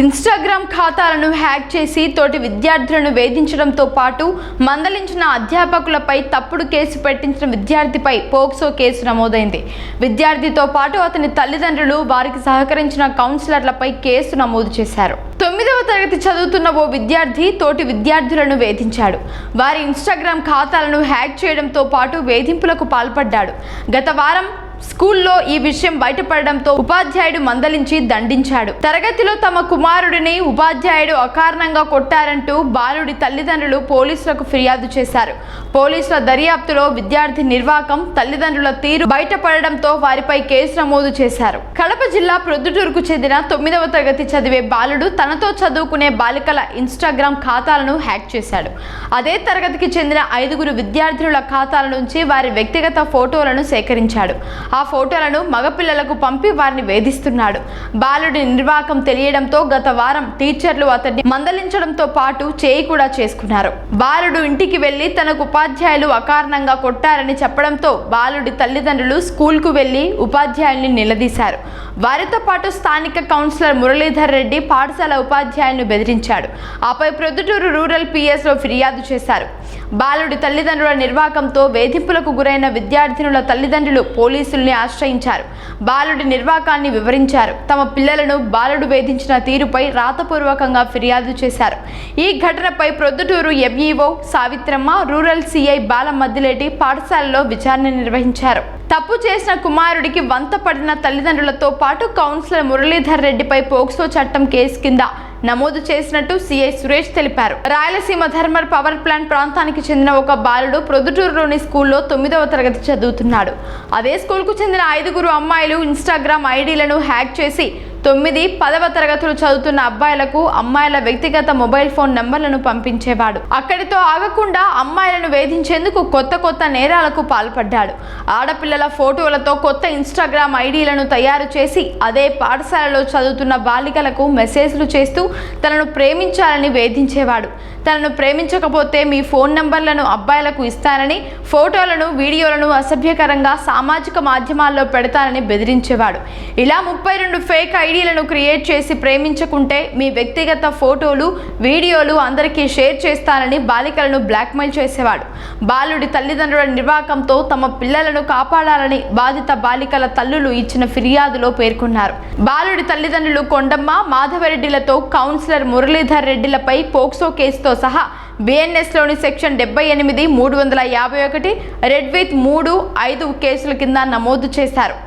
Instagram ఖాతాలను hack చేసి తోటి విద్యార్థులను వేధించడంతో పాటు మందలించిన అధ్యాపకులపై తప్పుడు కేసు పెట్టించిన విద్యార్థిపై పోక్సో కేసు నమోదైంది. విద్యార్థితో పాటు అతని తల్లిదండ్రులు వారికి సహకరించిన కౌన్సిలర్లపై కేసు నమోదు చేశారు. తొమ్మిదవ తరగతి చదువుతున్న ఓ విద్యార్థి తోటి విద్యార్థులను వేధించాడు. వారి ఇన్స్టాగ్రామ్ ఖాతాలను హ్యాక్ చేయడంతో పాటు వేధింపులకు పాల్పడ్డాడు. గత వారం స్కూల్లో ఈ విషయం బయటపడడంతో ఉపాధ్యాయుడు మందలించి దండించాడు. తరగతిలో తమ కుమారుడిని ఉపాధ్యాయుడు అకారణంగా కొట్టారంటూ బాలుడి తల్లిదండ్రులు పోలీసులకు ఫిర్యాదు చేశారు. పోలీసుల దర్యాప్తులో విద్యార్థి నిర్వాకం తల్లిదండ్రుల తీరు బయటపడడంతో వారిపై కేసు నమోదు చేశారు. కడప జిల్లా ప్రొద్దుటూరుకు చెందిన తొమ్మిదవ తరగతి చదివే బాలుడు తనతో చదువుకునే బాలికల ఇన్స్టాగ్రామ్ ఖాతాలను హ్యాక్ చేశాడు. అదే తరగతికి చెందిన ఐదుగురు విద్యార్థుల ఖాతాల నుంచి వారి వ్యక్తిగత ఫోటోలను సేకరించాడు. ఆ ఫోటోలను మగపిల్లలకు పంపి వారిని వేధిస్తున్నాడు. బాలుడి నిర్వాకం తెలియడంతో గత వారం టీచర్లు అతన్ని మందలించడంతో పాటు చేయి కూడా చేసుకున్నారు. బాలుడు ఇంటికి వెళ్ళి తనకు ఉపాధ్యాయులు అకారణంగా కొట్టారని చెప్పడంతో బాలుడి తల్లిదండ్రులు స్కూల్కు వెళ్ళి ఉపాధ్యాయుల్ని నిలదీశారు. వారితో పాటు స్థానిక కౌన్సిలర్ మురళీధర్ రెడ్డి పాఠశాల ఉపాధ్యాయులను బెదిరించాడు. ఆపై ప్రొద్దుటూరు రూరల్ పిఎస్లో ఫిర్యాదు చేశారు. బాలుడి తల్లిదండ్రుల నిర్వాకంతో వేధింపులకు గురైన విద్యార్థినుల తల్లిదండ్రులు పోలీసులు పోలీసుల్ని ఆశ్రయించారు. బాలుడి నిర్వాకాన్ని వివరించారు. తమ పిల్లలను బాలుడు వేధించిన తీరుపై రాతపూర్వకంగా ఫిర్యాదు చేశారు. ఈ ఘటనపై Proddatur MEO Savitramma rural CI Bala Maddileti పాఠశాలలో విచారణ నిర్వహించారు. తప్పు చేసిన కుమారుడికి వంత పడిన తల్లిదండ్రులతో పాటు కౌన్సిలర్ మురళీధర్ రెడ్డిపై పోక్సో చట్టం కేసు కింద నమోదు చేసినట్టు సిఐ సురేష్ తెలిపారు. రాయలసీమ ధర్మర్ పవర్ ప్లాంట్ ప్రాంతానికి చెందిన ఒక బాలుడు ప్రొద్దుటూరులోని స్కూల్లో తొమ్మిదవ తరగతి చదువుతున్నాడు. అదే స్కూల్కు చెందిన ఐదుగురు అమ్మాయిలు ఇన్స్టాగ్రామ్ ఐడీలను హ్యాక్ చేసి తొమ్మిది పదవ తరగతులు చదువుతున్న అబ్బాయిలకు అమ్మాయిల వ్యక్తిగత మొబైల్ ఫోన్ నంబర్లను పంపించేవాడు. అక్కడితో ఆగకుండా అమ్మాయిలను వేధించేందుకు కొత్త కొత్త నేరాలకు పాల్పడ్డాడు. ఆడపిల్లల ఫోటోలతో కొత్త ఇన్స్టాగ్రామ్ ఐడీలను తయారు చేసి అదే పాఠశాలలో చదువుతున్న బాలికలకు మెసేజ్లు చేస్తూ తనను ప్రేమించాలని వేధించేవాడు. తనను ప్రేమించకపోతే మీ ఫోన్ నంబర్లను అబ్బాయిలకు ఇస్తానని ఫోటోలను వీడియోలను అసభ్యకరంగా సామాజిక మాధ్యమాల్లో పెడతానని బెదిరించేవాడు. ఇలా ముప్పై రెండు ఫేక్ ఐడీలను క్రియేట్ చేసి ప్రేమించకుంటే మీ వ్యక్తిగత ఫోటోలు వీడియోలు అందరికీ షేర్ చేస్తానని బాలికలను బ్లాక్మెయిల్ చేసేవాడు. బాలుడి తల్లిదండ్రుల నిర్వాకంతో తమ పిల్లలను కాపాడాలని బాధిత బాలికల తల్లులు ఇచ్చిన ఫిర్యాదులో పేర్కొన్నారు. బాలుడి తల్లిదండ్రులు కొండమ్మ మాధవరెడ్డిలతో కౌన్సిలర్ మురళీధర్ రెడ్డిలపై పోక్సో కేసుతో సహా బిఎన్ఎస్లోని సెక్షన్ డెబ్బై ఎనిమిది మూడు వందల యాభై ఒకటి రెడ్ విత్ మూడు ఐదు కేసుల కింద నమోదు చేశారు.